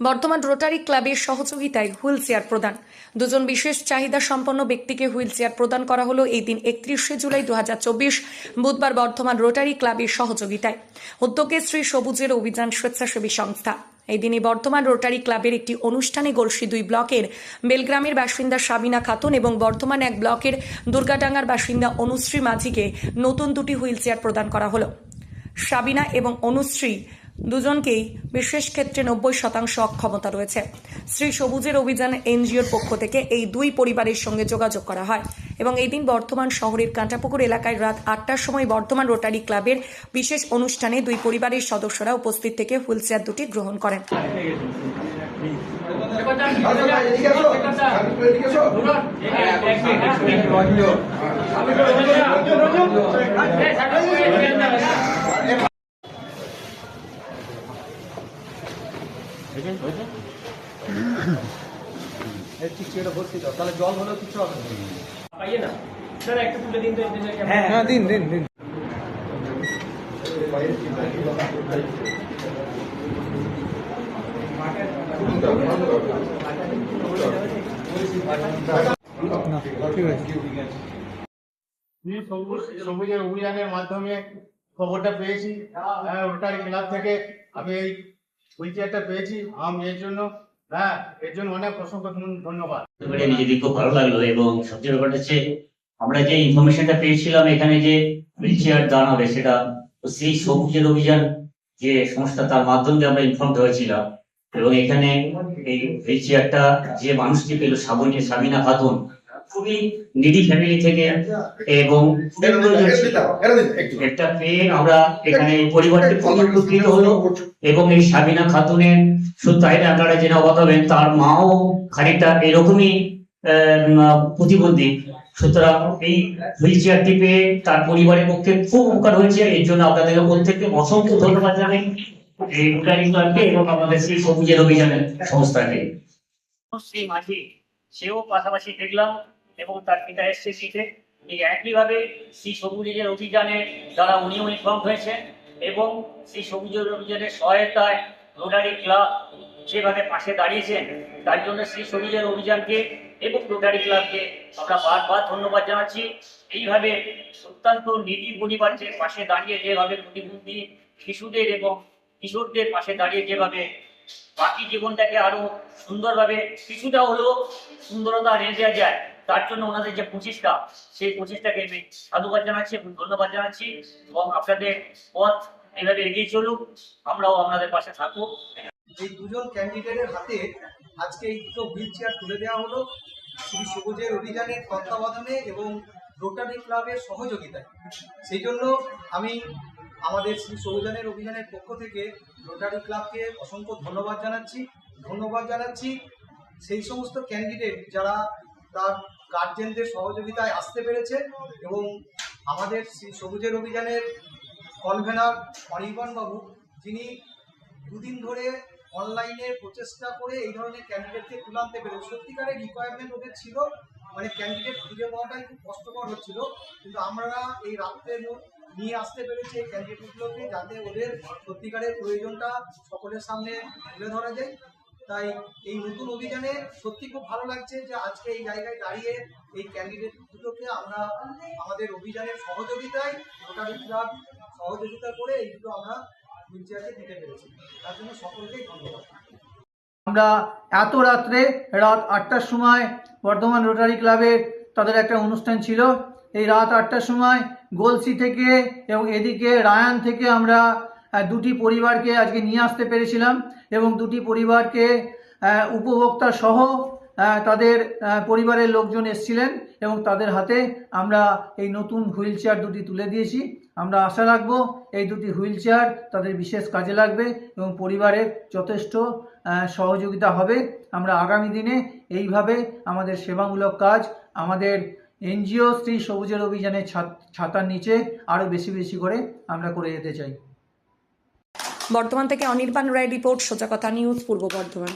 বর্তমান রোটারি ক্লাবের সহযোগিতায় হুইল চেয়ার প্রদান। দুজন বিশেষ চাহিদা সম্পন্ন ব্যক্তিকে হুইল চেয়ার প্রদান করা হলো এই দিন একত্রিশে জুলাই দু হাজার চব্বিশ, বুধবার বর্ধমান রোটারি ক্লাবের সহযোগিতায়। উদ্যোগে শ্রী সবুজের অভিযান স্বেচ্ছাসেবী সংস্থা। এই দিনে বর্ধমান রোটারি ক্লাবের একটি অনুষ্ঠানে গলসি দুই ব্লকের বেলগ্রামের বাসিন্দা সাবিনা খাতুন এবং বর্ধমান এক ব্লকের দুর্গাডাঙ্গার বাসিন্দা অনুশ্রী মাঝিকে নতুন দুটি হুইল চেয়ার প্রদান করা হলো। সাবিনা এবং অনুশ্রী দুজনকেই বিশেষ ক্ষেত্রে নব্বই শতাংশ অক্ষমতা রয়েছে। শ্রী সবুজের অভিযান এনজিওর পক্ষ থেকে এই দুই পরিবারের সঙ্গে যোগাযোগ করা হয় এবং এই দিন বর্ধমান শহরের কাঁটাপুকুর এলাকায় রাত আটটার সময় বর্ধমান রোটারি ক্লাবের বিশেষ অনুষ্ঠানে দুই পরিবারের সদস্যরা উপস্থিত থেকে হুইল চেয়ার দুটি গ্রহণ করেন। তাহলে জল হলেও কিছু হবে না। পাইয়ে না স্যার একটু তুলে দিন তো এই দিনের হ্যাঁ দিন দিন দিন। এই সবুজের অভিযানের মাধ্যমে খবরটা পেয়েছি। হ্যাঁ, রোটারি ক্লাব থেকে আমি এই হুইল চেয়ারটা পেয়েছি। আমি এর জন্য হ্যাঁ ভালো লাগল এবং সবচেয়ে ব্যাপারটা আমরা যে পেয়েছিলাম এখানে যে চেয়ার সেটা তো সেই অভিযান যে সংস্থা, তার মাধ্যমে আমরা ইনফর্ম এবং এখানে এই হুইল চেয়ারটা যে মানুষটি পেল সাবনী সাবিনা খাতুন খুবই নিডি ফ্যামিলি থেকে এবং প্রয়োজন পেয়ে আমরা এখানে পরিবারটি খুবই উপকৃত হলো এবং এই সাবিনা খাতুনের শুধু তাই না আপনারা জেনে অবাক হবেন তার মাও খানিকটা এরকমই প্রতিবন্ধী। সুতরাং এই হুইল চেয়ারটি পেয়ে তার পরিবারের পক্ষে খুব উপকার হয়েছে। এর জন্য আপনাদের প্রত্যেককে অসংখ্য ধন্যবাদ জানাই। এই রোটারি ক্লাবকে এবং আমাদের সেই সবুজের অভিযানের সংস্থাকে। সেই মাঝি সেও পাশাপাশি দেখলাম এবং তার পিতা এসছে শীতে। এই একইভাবে শ্রী সবুজের অভিযানে যারা উনিও ইনফর্ম হয়েছে এবং সেই সবুজের অভিযানের সহায়তায় রোটারি ক্লাব যেভাবে পাশে দাঁড়িয়েছেন, তার জন্য শ্রী সবুজের অভিযানকে এবং রোটারি ক্লাবকে আমরা বারবার ধন্যবাদ জানাচ্ছি। এইভাবে অত্যন্ত নিডি পরিবারদের পাশে দাঁড়িয়ে যেভাবে প্রতিবন্ধী শিশুদের এবং কিশোরদের পাশে দাঁড়িয়ে যেভাবে বাকি জীবনটাকে আরও সুন্দরভাবে, কিছুটা হলেও সুন্দরতা এনে যায় তার জন্য ওনাদের যে প্রচেষ্টা সেই প্রচেষ্টাকে আমি সাধুবাদ জানাচ্ছি ধন্যবাদ জানাচ্ছি এবং আপনাদের পথ এইভাবে এগিয়ে চলুক, আমরাও আপনাদের পাশে থাকব। এই দুজন ক্যান্ডিডেটের হাতে আজকে এই দুটো হুইল চেয়ার তুলে দেওয়া হলো। শ্রী সবুজের অভিযানের তত্ত্বাবধানে এবং রোটারি ক্লাবের সহযোগিতায়। সেই জন্য আমি আমাদের শ্রী সবুজানের অভিযানের পক্ষ থেকে রোটারি ক্লাবকে অসংখ্য ধন্যবাদ জানাচ্ছি। ধন্যবাদ জানাচ্ছি সেই সমস্ত ক্যান্ডিডেট যারা তার গার্জেনদের সহযোগিতায় আসতে পেরেছে এবং আমাদের শ্রী সবুজের অভিযানের কনভেনার অনির্বাণ বাবু, যিনি দুদিন ধরে অনলাইনে প্রচেষ্টা করে এই ধরনের ক্যান্ডিডেটকে তুলে আনতে পেরে সত্যিকারের রিকোয়ারমেন্ট ওদের ছিল মানে ক্যান্ডিডেট খুঁজে পাওয়াটাই খুব কষ্টকর হচ্ছিল, কিন্তু আমরা এই মধ্যে নিয়ে আসতে পেরেছি এই ক্যান্ডিডেটগুলোকে যাতে ওদের সত্যিকারের প্রয়োজনটা সকলের সামনে তুলে ধরা যায়। তাই এই নতুন অভিযানে সত্যি খুব ভালো লাগছে যে আজকে এই জায়গায় দাঁড়িয়ে এই ক্যান্ডিডেট দুটোকে আমরা আমাদের অভিযানের সহযোগিতায় রোটারি ক্লাব সহযোগিতা করে এই দুটো আমরা হুইলচেয়ারকে দিতে পেরেছি। তার জন্য সকলকেই ধন্যবাদ। আমরা এত রাত্রে রাত আটটার সময় বর্ধমান রোটারি ক্লাবের তাদের একটা অনুষ্ঠান ছিল। এই রাত আটটার সময় গোলসি থেকে এবং এদিকে রায়ান থেকে আমরা দুটি পরিবারকে আজকে নিয়ে আসতে পেরেছিলাম এবং দুটি পরিবারকে উপভোক্তা সহ তাদের পরিবারের লোকজন এসছিলেন এবং তাদের হাতে আমরা এই নতুন হুইল চেয়ার দুটি তুলে দিয়েছি। আমরা আশা রাখব এই দুটি হুইল চেয়ার তাদের বিশেষ কাজে লাগবে এবং পরিবারের যথেষ্ট সহযোগিতা হবে। আমরা আগামী দিনে এইভাবে আমাদের সেবামূলক কাজ, আমাদের এনজিও শ্রী সবুজের অভিযানের ছাত- ছাতার নিচে আরও বেশি বেশি করে আমরা করে যেতে চাই। বর্তমান থেকে অনির্বাণ রায় রিপোর্ট সোজা কথা নিউজ পূর্ব বর্ধমান।